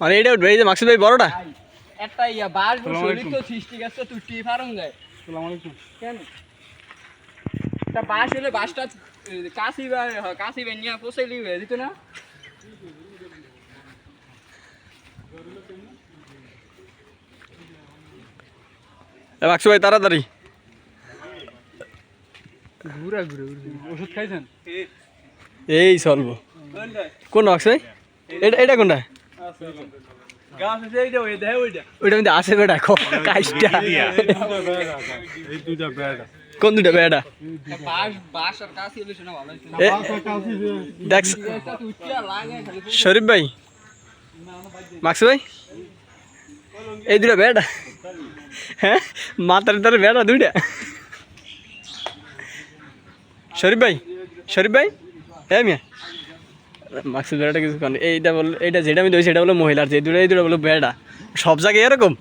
মানে এটা উঠবে এই যে মাকসুদ ভাই বড়টা। একটা ইয়া বাস আসসালামু বসে আলাইকুম। তো সৃষ্টি গেছে তুই ফারম যায় সালাম আলাইকুম। কেন? তা বাস হলে বাসটা কাশি বা কাশি বেনিয়া পোষাইলি হয়ে দিত না? এ মাকসুদ ভাই তাড়াতাড়ি। ঘুরা ঘুরে ওষুধ খাইছেন? এই চলবো। কোন ভাই? এটা এটা কোনটা? আছে মধ্যে আছে বেটা কোন দুটা দেখ শরীফ ভাই? মাকসুদ ভাই? এই দুটা বেটা? হ্যাঁ? মাথার তার বেটা দুইটা? শরীফ ভাই? শরীফ ভাই? হ্যাঁ মিয়া মাকসুদ বেড়াটা কিছু কারণ এইটা বল এইটা যেটা আমি দিই সেটা বলো মহিলার যে দুটো এই দুটো বলো বেড়া। সব জায়গায় এরকম?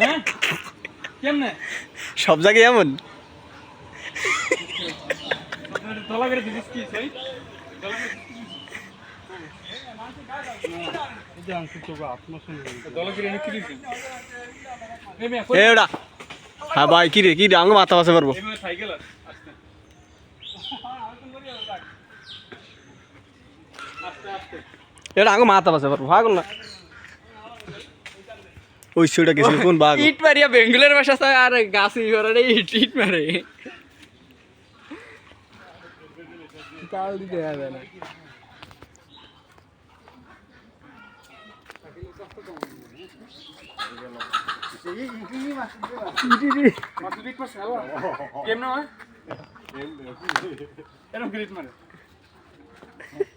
হ্যাঁ? সব জায়গায় এমন? হ্যাঁ ভাই কি রে কি? রে আঙুল মাথা বাসে পারব এই মেয়ে সাইকেল আছে আস্তে আস্তে আস্তে এটা আঙুল মাথা বাসে পারব ভাগল না ওই সুটা গেছিল কোন বাঘ ইট মারিয়া বেঙ্গলের ভাষা চায় আর গাছি করে ইট ইট মারে তাল দিতে হবে না মাথা ঠিক পারছ হ্যালো কেমনে হয় এরকম গ্রিট মারে কি কি মারো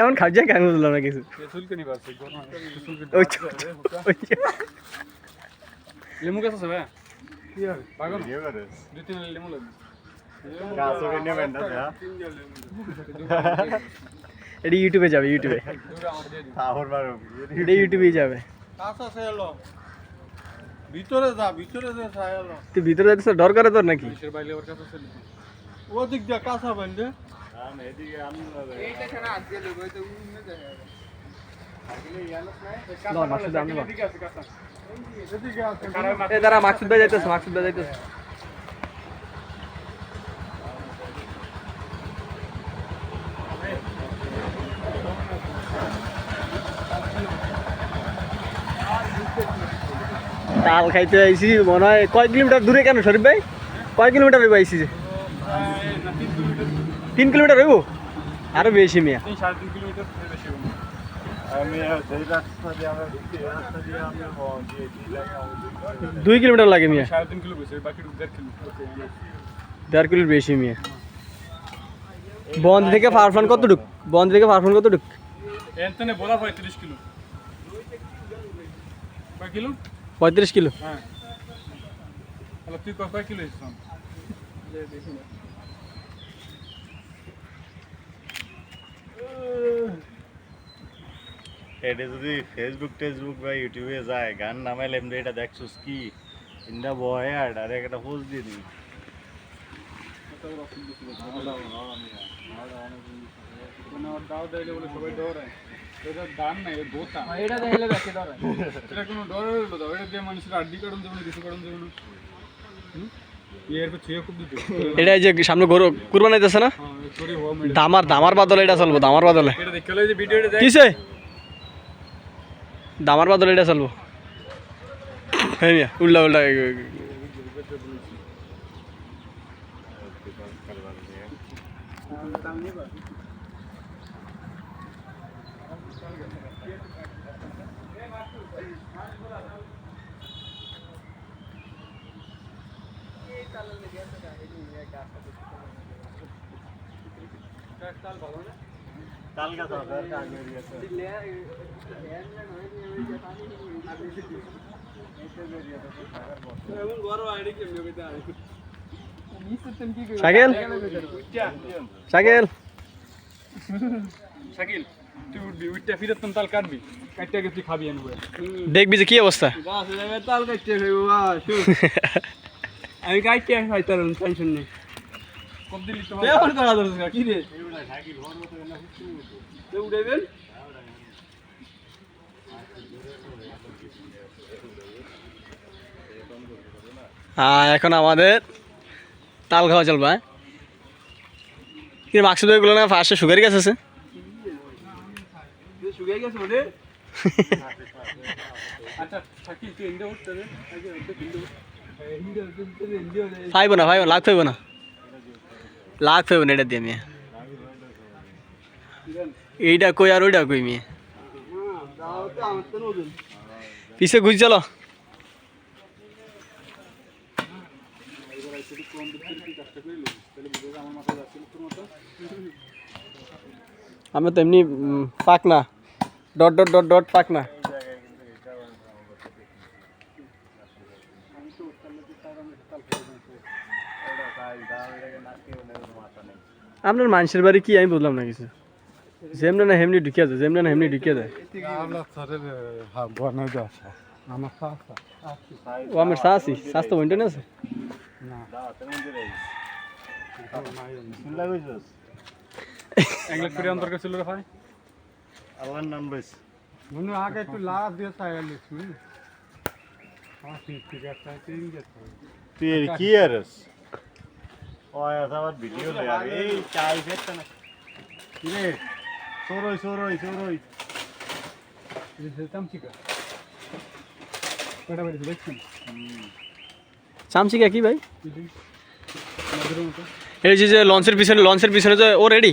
এমন খাবজা কেন বুঝলাম না কিছু। লেমু গাছ আছে ভাই। এটা ইউটিউবে যাবে ইউটিউবে এটা ইউটিউবে যাবে। ভিতরে যা ভিতরে যা তুই ভিতরে ডর করে তোর নাকি? কাছে ছিল দিয়ে কাঁচা বান্ধে দাঁড়া মাকসুদ ভাই যাইতেছে মাকসুদ ভাই যাইতেছে। তাল খাইতে আইসি মনে হয় কয় কিলোমিটার দূরে কেন শরীফ ভাই? কয় কিলোমিটার আইছি যে? তিন কিলোমিটার হইব? আরও বেশি মিয়া। তিন সাড়ে তিন কিলোমিটার বেশি দুই কিলোমিটার লাগে মিয়া। দেড় কিলো। কিলোর বেশি মিয়া। বন্ধ থেকে ফারফান কত ঢুক বন্ধ থেকে ফারফান কত ঢুক এনতনে বলা পঁয়ত্রিশ কিলো। পঁয়ত্রিশ কিলো। হ্যাঁ। তুই কয় কিলো এটা যদি ফেসবুক টেসবুক বা ইউটিউবে যায় গান নামাইলে এমনি এটা দেখছিস কি? ইন্দা বয় আর ডাইরেক্ট একটা পোস্ট দিয়ে দিবি। কোনো দাও দিলে বলে সবাই ডরায় এটা যে সামনে গরু কুরবান আইতেছে না? হ্যাঁ দামার দামার বাদলে এটা চলবো দামার বাদলে। কিসে? দামার বাদলে এটা চলবো হ্যাঁ মিয়া উল্টা উল্টা তাল গাছ শাকিল? শাকিল? শাকিল তুই উঠবি উঠতে ফিরে তুমি তাল কাটবি। কাটতে গেছি খাবি এনে বলে দেখবি যে কি অবস্থা? তাল কাটতে হইব আমি কাটতে খাইতাম টেনশন নেই। কব দিলি তো কেমন করা দরকার কি রে? তো উঠাইবেন হ্যাঁ এখন আমাদের তাল খাওয়া চলবে হ্যাঁ? কিন্তু মাক্সুদ ভাইগুলো না ফার্স্টে সুগার আছে গেছে ইন্ডিয়া ফাইব না ফাইব লাখ ফাইব না। লাখ ফাইব না এটা দিয়ে মেয়ে। এইটা কই আর ওইটা কই মেয়ে? পিছে ঘুরে চলো আমি তো এমনি পাক না ডট ডট ডট ডট পাক না আপনার মানুষের বাড়ি কি আমি বুঝলাম না কিছু। যেমনি না হেমনি ঢুকিয়া যায় যেমনি না হেমনি ঢুকিয়া যায়। ও আমার শাসি আছে করে অন্তর্কে ছিল রে ভাই? আল্লাহর নাম লইস আগে একটু লাভ দিয়ে হ্যাঁ আছে তুই কি আরস ওই আবার ভিডিও দে আর এই চাই না। কিরে সরই চামচিকা কি ভাই? এই যে যে লঞ্চের পিছনে লঞ্চের পিছনে যে ও রেডি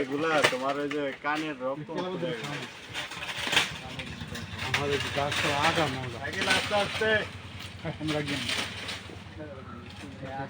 এগুলা তোমার ওই যে কানের রক্ত আমাদের গাছ তো আগা মজা সাইকেল আস্তে আস্তে। আমরা গেম आज